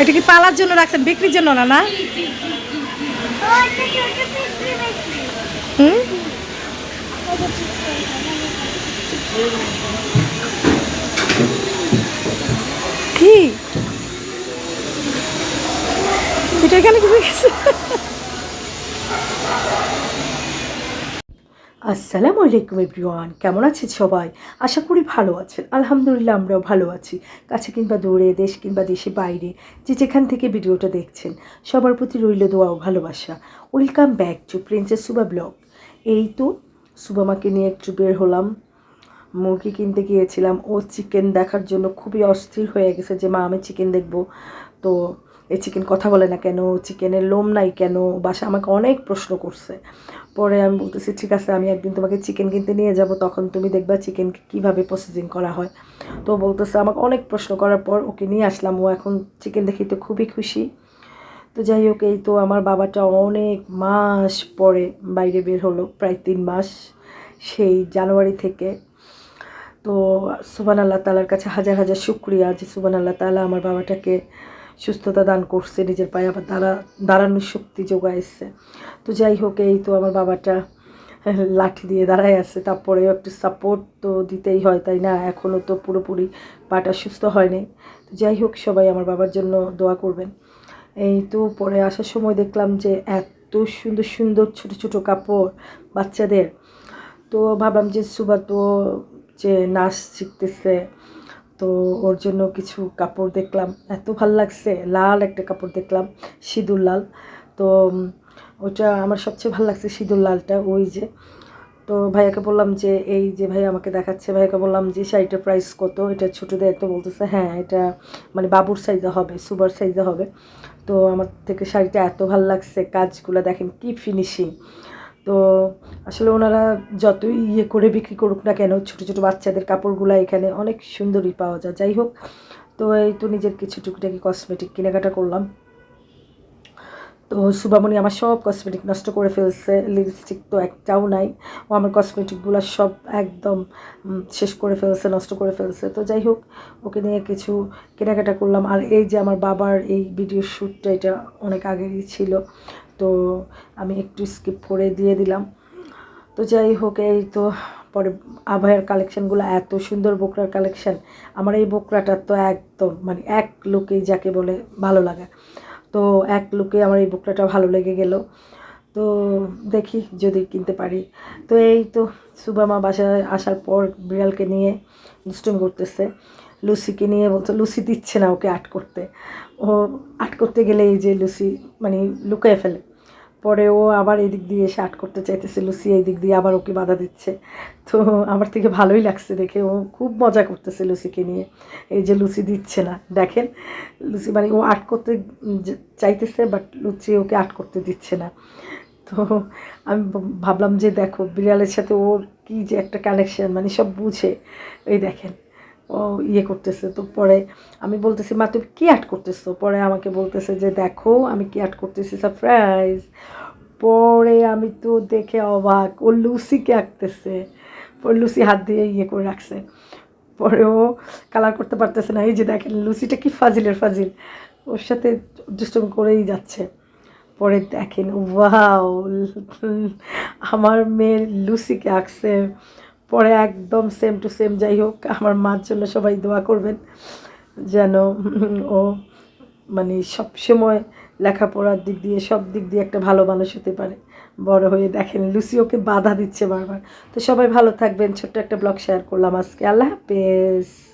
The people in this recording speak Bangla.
এটা কি পালার জন্য রাখছেন? বিক্রির জন্য না না? হুম? কি? এটা এখানে কি আসসালামু আলাইকুম এভরিওয়ান, কেমন আছেন সবাই? আশা করি ভালো আছেন। আলহামদুলিল্লাহ আমরাও ভালো আছি। কাছে কিংবা দূরে, দেশ কিংবা দেশে বাইরে, যে যেখান থেকে ভিডিওটা দেখছেন, সবার প্রতি রইল দোয়া ও ভালোবাসা। Welcome back to princess Suba blog. এই তো সুবামাকে নিয়ে একটু বের হলাম। মুরগি কিনতে গিয়েছিলাম। ও চিকেন দেখার জন্য খুবই অস্থির হয়ে গেছে যে, মা, আমি চিকেন দেখব। তো এই চিকেন কথা বলে না কেন? চিকেনের লোম নাই কেন? বাসা আমাকে অনেক প্রশ্ন করছে। পরে আমি বলতেছি, ঠিক আছে, আমি একদিন তোমাকে চিকেন কিনতে নিয়ে যাব, তখন তুমি দেখবা চিকেন কীভাবে প্রসেসিং করা হয়। তো বলতেছে, আমাকে অনেক প্রশ্ন করার পর ওকে নিয়ে আসলাম। ও এখন চিকেন দেখি তো খুবই খুশি। তো যাই হোক, এই তো আমার বাবাটা অনেক মাস পরে বাইরে বের হলো, প্রায় তিন মাস সেই জানুয়ারি থেকে। তো সুবান আল্লাহ তালার কাছে হাজার হাজার শুক্রিয়া যে সুবান আল্লাহ তালা আমার বাবাটাকে সুস্থতা দান করছে, নিজের পায়ে আবার দাঁড়া, দাঁড়ানোর শক্তি যোগাইছে। তো যাই হোক, এই তো আমার বাবাটা লাঠি দিয়ে দাঁড়ায় আছে, তারপরেও একটু সাপোর্ট তো দিতেই হয়, তাই না? এখনও তো পুরোপুরি পাটা সুস্থ হয়নি। তো যাই হোক, সবাই আমার বাবার জন্য দোয়া করবেন। এই তো পরে আসার সময় দেখলাম যে এত সুন্দর সুন্দর ছোট ছোট কাপড় বাচ্চাদের। তো ভাবলাম যে সুবা তো যে নাচ শিখতেছে তো ওর জন্য কিছু কাপড় দেখলাম। এত ভালো লাগছে, লাল একটা কাপড় দেখলাম, সিঁদুর লাল। তো ওটা আমার সবচেয়ে ভালো লাগছে সিঁদুর লালটা, ওই যে। তো ভাইয়াকে বললাম যে, এই যে ভাই আমাকে দেখাচ্ছে, ভাইয়াকে বললাম যে, শাড়িটার প্রাইস কত? এটা ছোটোদের তো বলতেছে হ্যাঁ এটা মানে বাবুর সাইজে হবে সুপার সাইজে হবে। তো আমার থেকে শাড়িটা এত ভালো লাগছে, কাজগুলো দেখেন কি ফিনিশিং তো আসলে ওনারা যতই ইয়ে করে বিক্রি করুক না কেন, ছোটো ছোটো বাচ্চাদের কাপড়গুলো এখানে অনেক সুন্দরই পাওয়া যায়। যাই হোক, তো এই তো নিজের কিছু টুকিটাকি কসমেটিক কেনাকাটা করলাম। তো সুবামণি আমার সব কসমেটিক নষ্ট করে ফেলছে লিপস্টিক তো একটাও নাই। ও আমার কসমেটিকগুলো সব একদম শেষ করে ফেলছে, নষ্ট করে ফেলছে। তো যাই হোক, ওকে নিয়ে কিছু কেনাকাটা করলাম। আর এই যে আমার বাবার এই ভিডিও শ্যুটটা এটা অনেক আগেরই ছিল। তো আমি একটু স্কিপ করে দিয়ে দিলাম। তো যাই হোক, এই তো পরে আবহাওয়ার কালেকশানগুলো এত সুন্দর বোকরার কালেকশান আমার এই বোকরাটা তো একদম মানে এক লোকেই যাকে বলে ভালো লাগে। তো এক লুকে আমার এই বোকরাটা ভালো লেগে গেল। তো দেখি যদি কিনতে পারি। তো এই তো সুবামা বাসায় আসার পর বিড়ালকে নিয়ে দুষ্টুম করতেছে। লুসিকে নিয়ে বলছে লুসি দিচ্ছে না ওকে আট করতে। ও আট করতে গেলে এই যে লুসি মানে লুকিয়ে ফেলে। পরে ও আবার এই দিক দিয়ে এসে আট করতে চাইতেছে, লুসি এই দিক দিয়ে আবার ওকে বাধা দিচ্ছে। তো আমার থেকে ভালোই লাগছে দেখে, ও খুব মজা করতেছে লুসিকে নিয়ে। এই যে লুসি দিচ্ছে না, দেখেন। লুসি মানে ও আট করতে চাইতেছে বাট লুচি ওকে আট করতে দিচ্ছে না। তো আমি ভাবলাম যে দেখো, বিড়ালের সাথে ওর কি যে একটা কানেকশন মানে সব বুঝে। এই দেখেন। ইয়ে করতেছে, তো পরে আমি বলতেছি, মা, তুমি কী আর্ট করতেছো? পরে আমাকে বলতেছে যে, দেখো, আমি কি আর্ট করতেছি সারপ্রাইজ পরে আমি তো দেখে অবাক, ও লুসিকে আঁকতেছে, পরে লুসি হাত দিয়ে ইয়ে করে রাখছে। পরে ও কালার করতে পারতেছে না, এই যে দেখেন, লুসিটা কি ফাজিলের ফাজিল। ওর সাথে দুষ্টম করেই যাচ্ছে। পরে দেখেন, ওয়াও, আমার মেয়ের লুসিকে আঁকছে। পরে একদম সেম টু সেম যাই হোক, আমার মার জন্য সবাই দোয়া করবেন যেন, ও মানে সবসময় লেখাপড়ার দিক দিয়ে, সব দিক দিয়ে একটা ভালো মানুষ হতে পারে। বড় হয়ে দেখেন, লুসি ওকে বাধা দিচ্ছে বারবার। তো সবাই ভালো থাকবেন, ছোট্ট একটা ব্লগ শেয়ার করলাম আজকে। আল্লাহ হাফেজ।